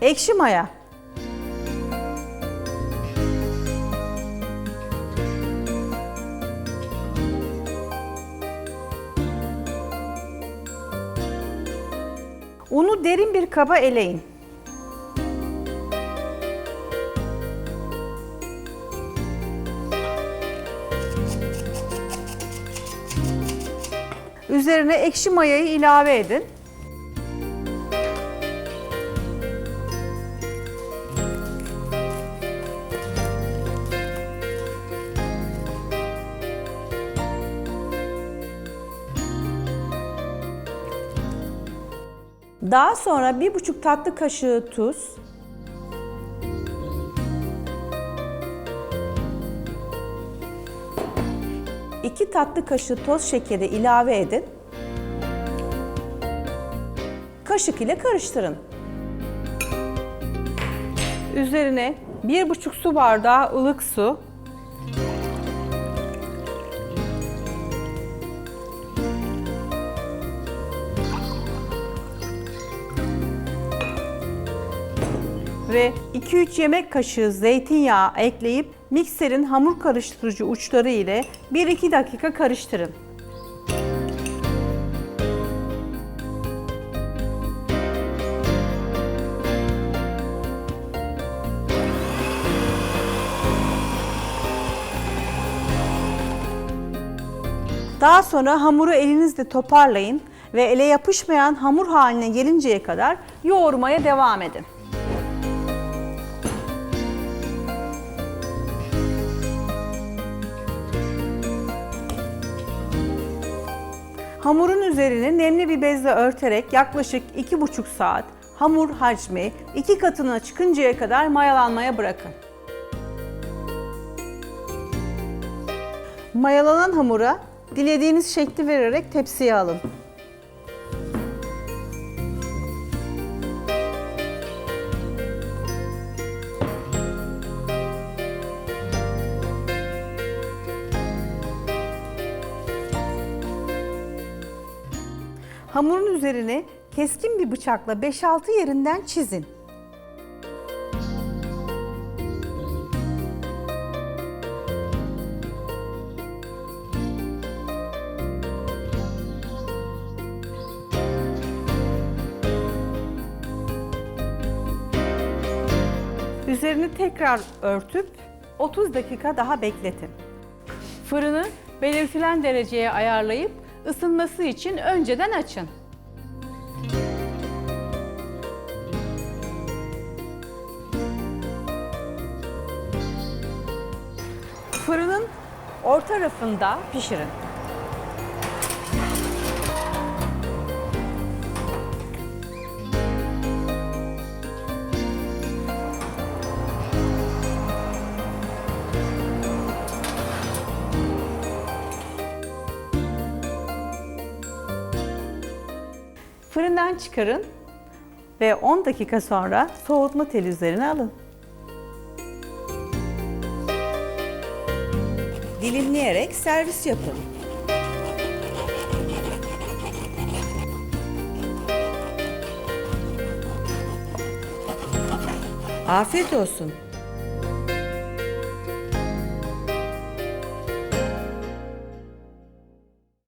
Ekşi maya. Unu derin bir kaba eleyin. Üzerine ekşi mayayı ilave edin. Daha sonra bir buçuk tatlı kaşığı tuz, iki tatlı kaşığı toz şekeri ilave edin. Kaşık ile karıştırın. Üzerine bir buçuk su bardağı ılık su, ve 2-3 yemek kaşığı zeytinyağı ekleyip mikserin hamur karıştırıcı uçları ile 1-2 dakika karıştırın. Daha sonra hamuru elinizle toparlayın ve ele yapışmayan hamur haline gelinceye kadar yoğurmaya devam edin. Hamurun üzerini nemli bir bezle örterek yaklaşık 2,5 saat hamur hacmi iki katına çıkıncaya kadar mayalanmaya bırakın. Mayalanan hamura dilediğiniz şekli vererek tepsiye alın. Hamurun üzerine keskin bir bıçakla 5-6 yerinden çizin. Üzerini tekrar örtüp 30 dakika daha bekletin. Fırını belirtilen dereceye ayarlayıp ısınması için önceden açın. Fırının orta rafında pişirin. Fırından çıkarın ve 10 dakika sonra soğutma teli üzerine alın. Dilimleyerek servis yapın. Afiyet olsun.